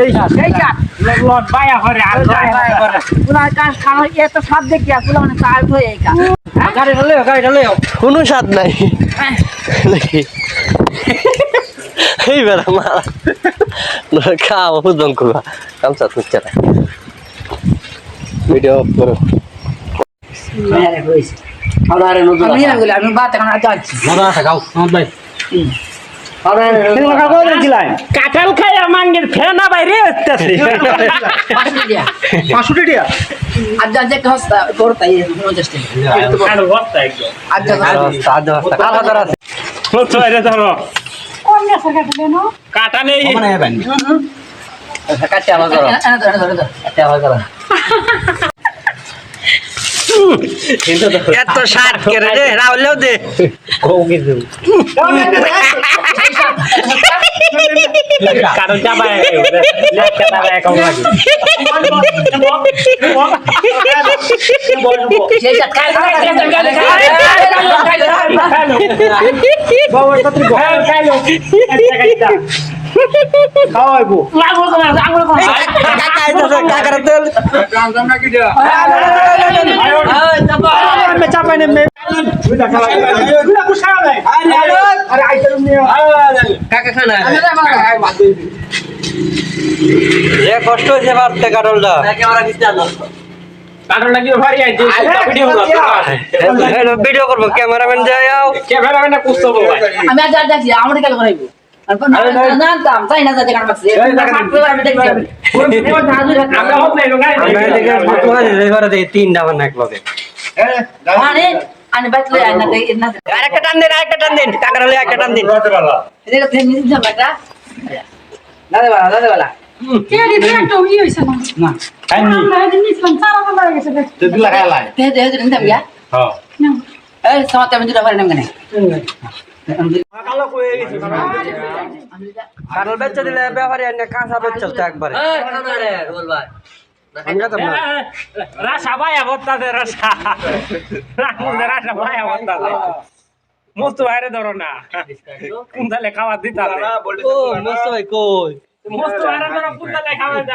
এই এই যা। লট বায়া করে আর বায়া করে পুলার কাজ খানো এত সাপ দেখি পুলা মানে হয়ে এই কাজ। গাড়ি ঢালে গাড়ি ঢালে কোনো স্বাদ নাই। নাকি? এই বেড়া মারা। খাওয়া হুদম করবা। কামসা তুচ্ছে না ভিডিও করো। আমি না বলি আমি বাত এখন যাচ্ছি। মজা আছে ভাই কাঁঠাল খাই আমাঙ্গের ফেনা বাইরে আসতেছে। পাঁচশো দিয়া পাঁচশো টাকা আজ যা যে হস্তা করতে পঞ্চাশ টাকা কালো বস্তা একদম। আজ যা কালা ধরা আছে? তো এটা ধরো। কাটা নেই। কাটতে আবার করো কাটতে আবার করো এত স্বাদ করে রে রাহুলেও দে। কারও চাপায় একটা খাওয়াইবো। কাকার তেল কষ্ট হয়েছে পারতে কাটলটা ভিডিও করো ভিডিও করব ক্যামেরাম্যান যাই ক্যামেরাম্যানে আমি আমার করাইবো। না তিনটা আমার নাক লগে মানে আমি বাতলে আইনা দেই না আরেকটা টান দিন আরেকটা টান দিন কাকার হলে একটা টান দিন এটা থেকে নিয়ে যাম একটা দাদা বালা দাদা বালা না তে দে দে নিতাম ইয়া এই সমাতে আমি দুটা পারি নাম কেন কারল বেচে দিলে ব্যাপারে এনে কাঁচা একবারে। আমরা তো না রাসা ভাইয়া বত্তাছে রাসা রাসা ভাইয়া বত্তাছে মস্ত বাইরে ধরো না। কুন্দালে খাওয়া দিতাছে। ও মস্ত ভাই কই? মস্ত বাইরে ধরো কুন্দালে খাওয়া দা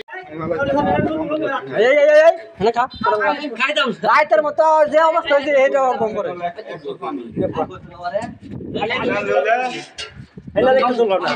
রাইতের মতো যে অবস্থা হয়েছে এটা ওরকম করে। হেলা দেখতে না।